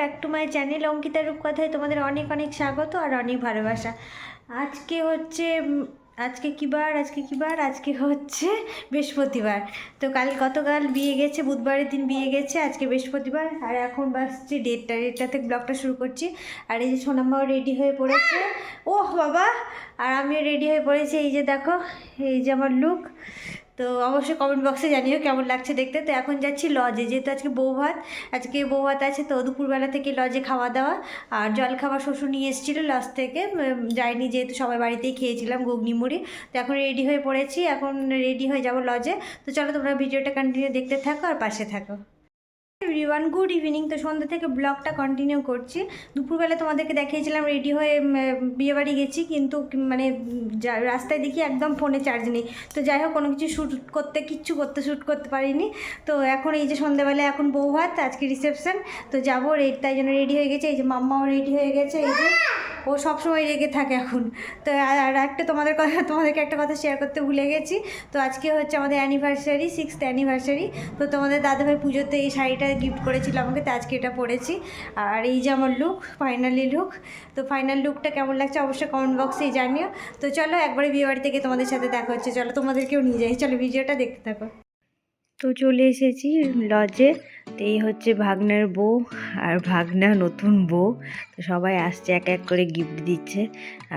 Back to my channel Ankita রূপকথায় তোমাদের অনেক অনেক স্বাগত আর অনেক ভালোবাসা। আজকে হচ্ছে আজকে কী বার, আজকে কী বার? আজকে হচ্ছে বৃহস্পতিবার। তো কাল গতকাল বিয়ে গেছে, বুধবারের দিন বিয়ে গেছে, আজকে বৃহস্পতিবার। আর এখন বাসছি ডেটটা ডেটটাতে ব্লগটা শুরু করছি। আর এই যে সোনাম্মাও রেডি হয়ে পড়েছে। ও বাবা! আর আমিও রেডি হয়ে পড়েছি। এই যে দেখো, এই যে আমার লুক তো অবশ্যই কমেন্ট বক্সে জানিও কেমন লাগছে দেখতে। তো এখন যাচ্ছি লজে যেহেতু আজকে বউ ভাত, আজকে বউ ভাত আছে তো দুপুরবেলা থেকে লজে খাওয়া দাওয়া। আর জল খাওয়া শ্বশুর নিয়ে এসেছিল লজ থেকে। যাইনি যেহেতু সবাই বাড়িতেই খেয়েছিলাম ঘুগনি মুড়ি। তো এখন রেডি হয়ে পড়েছি। এখন রেডি হয়ে যাব লজে তো চলো তোমরা ভিডিওটা কন্টিনিউ দেখতে থাকো আর পাশে থাকো। রিওয়ান গুড ইভিনিং তো সন্ধ্যা থেকে ব্লগটা কন্টিনিউ করছি। দুপুরবেলা তোমাদেরকে দেখিয়েছিলাম রেডি হয়ে বিয়েবাড়ি গেছি, কিন্তু মানে রাস্তায় দেখি একদম ফোনে চার্জ নেই। তো যাই হোক, কোনো কিছু শ্যুট করতে, কিচ্ছু করতে শ্যুট করতে পারিনি। তো এখন এই যে সন্ধ্যাবেলা এখন বউ হাত আজকে রিসেপশন তো যাব তাই জন্য রেডি হয়ে গেছে। এই যে মাম্মাও রেডি হয়ে গেছে, এই যে। ও সবসময় রেগে থাকে এখন। তো আর একটা তোমাদের কথা, তোমাদেরকে একটা কথা শেয়ার করতে ভুলে গেছি। তো আজকে হচ্ছে আমাদের অ্যানিভার্সারি সিক্স অ্যানিভার্সারি তো তোমাদের দাদাভাই পুজোতে এই শাড়িটা গিফট করেছিল আমাকে, তো আজকে এটা পরেছি। আর এই যে আমার লুক ফাইনালি লুক তো ফাইনাল লুকটা কেমন লাগছে অবশ্যই কমেন্ট বক্সেই জানিও। তো চলো, একবারে বিয়ে বাড়ি থেকে তোমাদের সাথে দেখা হচ্ছে। চলো, তোমাদেরকেও নিয়ে যাই। চলো, ভিডিওটা দেখতে থাকো। তো চলে এসেছি লজে এই হচ্ছে ভাগনার বউ আর ভাগনা নতুন বউ। তো সবাই আসছে, এক এক করে গিফট দিচ্ছে।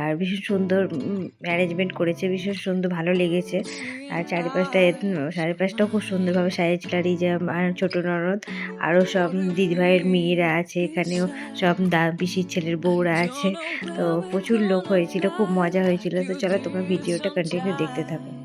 আর ভীষণ সুন্দর ম্যানেজমেন্ট করেছে, ভীষণ সুন্দর, ভালো লেগেছে। আর চারিপাশটা চারিপাশটাও খুব সুন্দরভাবে সাজিয়েছিল আর এই যে আমার ছোটো ননদ, আরও সব দিদিভাইয়ের মেয়েরা আছে এখানেও, সব দা, পিসির ছেলের বউরা আছে। তো প্রচুর লোক হয়েছিল, খুব মজা হয়েছিল। তো চলো তোমার ভিডিওটা কন্টিনিউ দেখতে থাকো।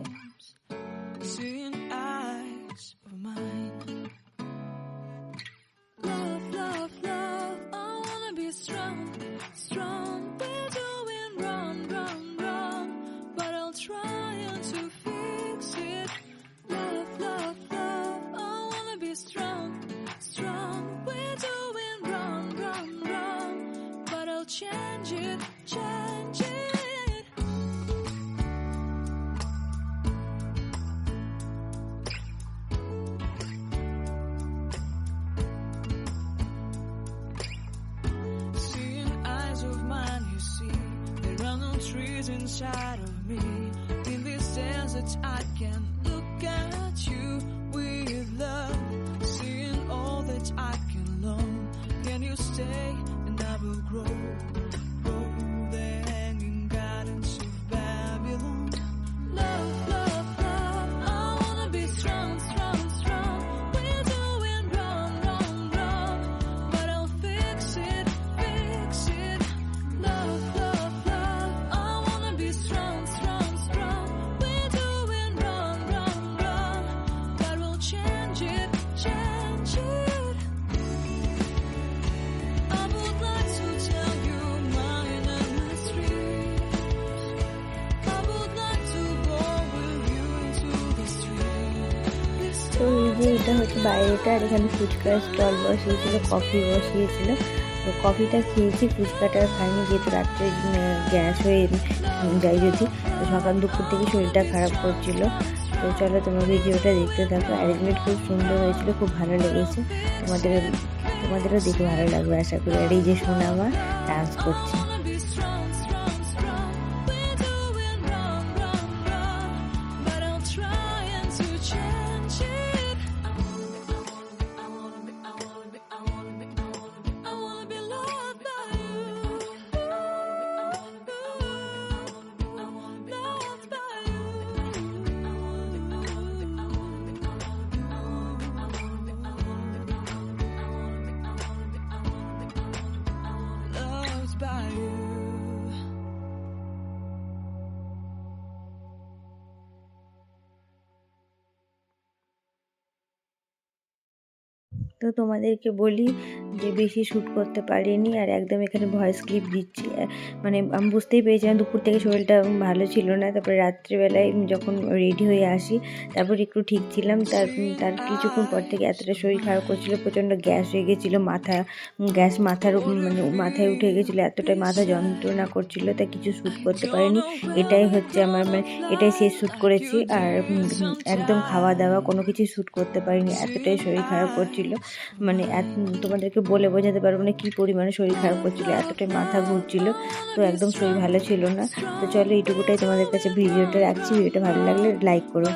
inside of me. In this desert, I can তো এই যে এটা হচ্ছে বাইরেটা, আর এখানে ফুচকার স্টল বসিয়েছিল, কফি বসিয়েছিল। তো কফিটা খেয়েছি, ফুচকাটা খাইনি, যেহেতু রাত্রে গ্যাস হয়ে যাই যদি, তো সকাল দুপুর থেকে শরীরটা খারাপ করছিল। তো চলো তোমার ভিডিওটা দেখতে থাকো অ্যারেঞ্জমেন্ট খুব সুন্দর হয়েছিল, খুব ভালো লেগেছে। তোমাদের, তোমাদেরও দেখে ভালো লাগবে, আশা করি। আর এই যে সোনামা ডান্স করছে। তো তোমাদেরকে বলি যে বেশি শ্যুট করতে পারিনি আর একদম এখানে ভয়েস ক্লিপ দিচ্ছি। মানে আমি বুঝতেই পেরেছিলাম দুপুর থেকে শরীরটা ভালো ছিল না, তারপরে রাত্রিবেলায় যখন রেডি হয়ে আসি, তারপর একটু ঠিক ছিলাম। তার তার কিছুক্ষণ পর থেকে এতটা শরীর খারাপ করছিল, প্রচণ্ড গ্যাস হয়ে গেছিল, মাথা, গ্যাস মাথার মানে মাথায় উঠে গেছিল, এতটাই মাথা যন্ত্রণা করছিল তা কিছু শ্যুট করতে পারিনি। এটাই হচ্ছে আমার মানে এটাই শেষ শ্যুট করেছি। আর একদম খাওয়া দাওয়া কোনো কিছু শ্যুট করতে পারিনি, এতটাই শরীর খারাপ করছিল। মানে তোমাদেরকে বলে বোঝাতে পারব না কী পরিমাণে শরীর খারাপ করছিল, এতটাই মাথা ঘুরছিল, তো একদম শরীর ভালো ছিল না। তো চলো এইটুকুটাই তোমাদের কাছে ভিডিওটা রাখছি, ভিডিওটা ভালো লাগলে লাইক করো।